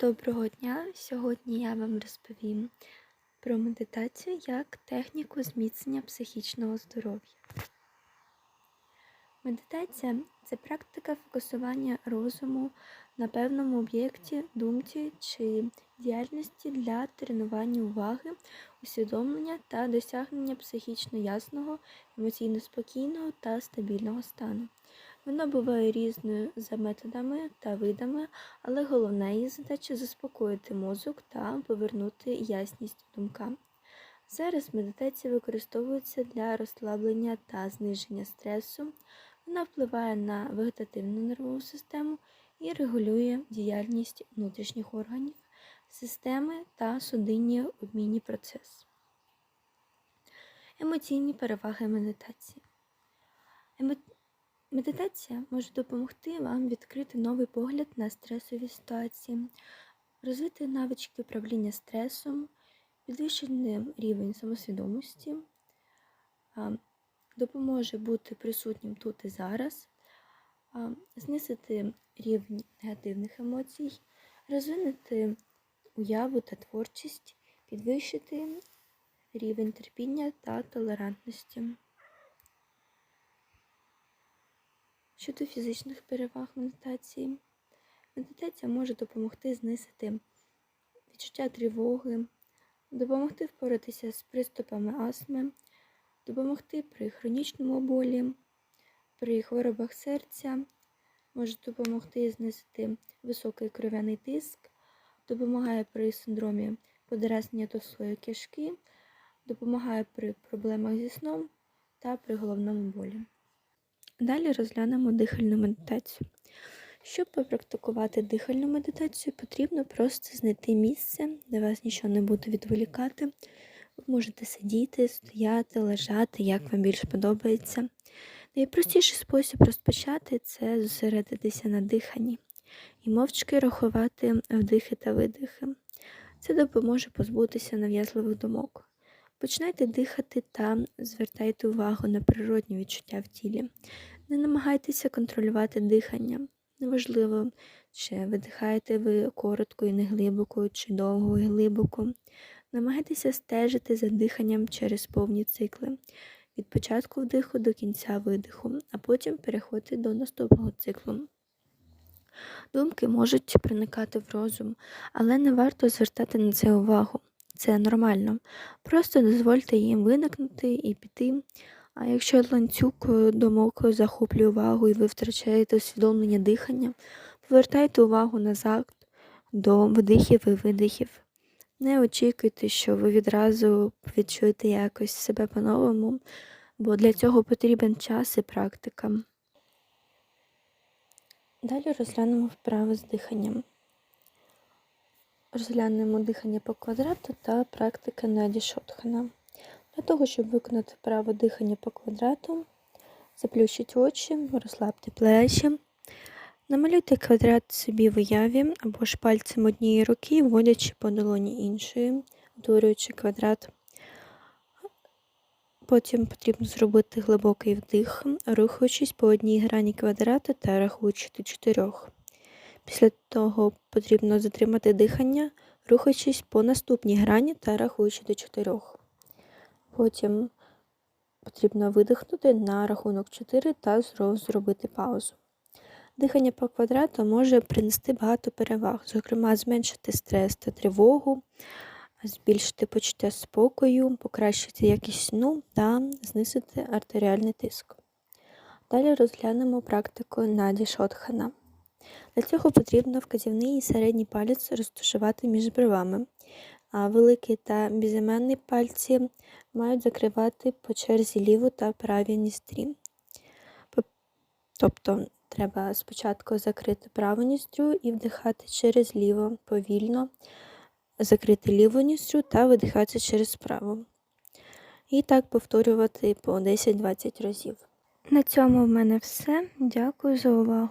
Доброго дня! Сьогодні я вам розповім про медитацію як техніку зміцнення психічного здоров'я. Медитація це практика фокусування розуму на певному об'єкті, думці чи діяльності для тренування уваги, усвідомлення та досягнення психічно ясного, емоційно спокійного та стабільного стану. Вона буває різною за методами та видами, але головна її задача заспокоїти мозок та повернути ясність думкам. Зараз медитація використовується для розслаблення та зниження стресу. Вона впливає на вегетативну нервову систему і регулює діяльність внутрішніх органів, системи та судинні обмінні процеси. Емоційні переваги медитації. Медитація може допомогти вам відкрити новий погляд на стресові ситуації, розвити навички управління стресом, підвищити рівень самосвідомості, допоможе бути присутнім тут і зараз, знизити рівень негативних емоцій, розвинути уяву та творчість, підвищити рівень терпіння та толерантності. Щодо фізичних переваг медитації, медитація може допомогти знизити відчуття тривоги, допомогти впоратися з приступами астми, допомогти при хронічному болі, при хворобах серця, може допомогти знизити високий кров'яний тиск, допомагає при синдромі подразнення товстої кишки, допомагає при проблемах зі сном та при головному болі. Далі розглянемо дихальну медитацію. Щоб попрактикувати дихальну медитацію, потрібно просто знайти місце, де вас нічого не буде відволікати. Ви можете сидіти, стояти, лежати, як вам більше подобається. Найпростіший спосіб розпочати це зосередитися на диханні і мовчки рахувати вдихи та видихи. Це допоможе позбутися нав'язливих думок. Починайте дихати та звертайте увагу на природні відчуття в тілі. Не намагайтеся контролювати дихання. Неважливо, чи видихаєте ви коротко і неглибоко, чи довго і глибоко. Намагайтеся стежити за диханням через повні цикли, від початку вдиху до кінця видиху, а потім переходьте до наступного циклу. Думки можуть проникати в розум, але не варто звертати на це увагу. Це нормально. Просто дозвольте їм виникнути і піти. А якщо ланцюг думок захоплює увагу і ви втрачаєте усвідомлення дихання, повертайте увагу назад до вдихів і видихів. Не очікуйте, що ви відразу відчуєте якось себе по-новому, бо для цього потрібен час і практика. Далі розглянемо вправи з диханням. Розглянемо дихання по квадрату та практика Наді Шотхана. Для того, щоб виконати вправо дихання по квадрату, заплющіть очі, розслабте плечі, намалюйте квадрат собі в уяві або ж пальцем однієї руки, вводячи по долоні іншої, утворюючи квадрат. Потім потрібно зробити глибокий вдих, рухаючись по одній грані квадрату та рахуючи до чотирьох. Після того потрібно затримати дихання, рухаючись по наступній грані та рахуючи до чотирьох. Потім потрібно видихнути на рахунок 4 та зробити паузу. Дихання по квадрату може принести багато переваг, зокрема, зменшити стрес та тривогу, збільшити почуття спокою, покращити якість сну та знизити артеріальний тиск. Далі розглянемо практику Наді Шотхана. Для цього потрібно вказівний і середній палець розташувати між бровами, а великий та безіменний пальці мають закривати по черзі ліву та праві ністрі. Тобто треба спочатку закрити праву ністрю і вдихати через ліво повільно, закрити ліву ністрю та видихати через праву. І так повторювати по 10-20 разів. На цьому в мене все. Дякую за увагу.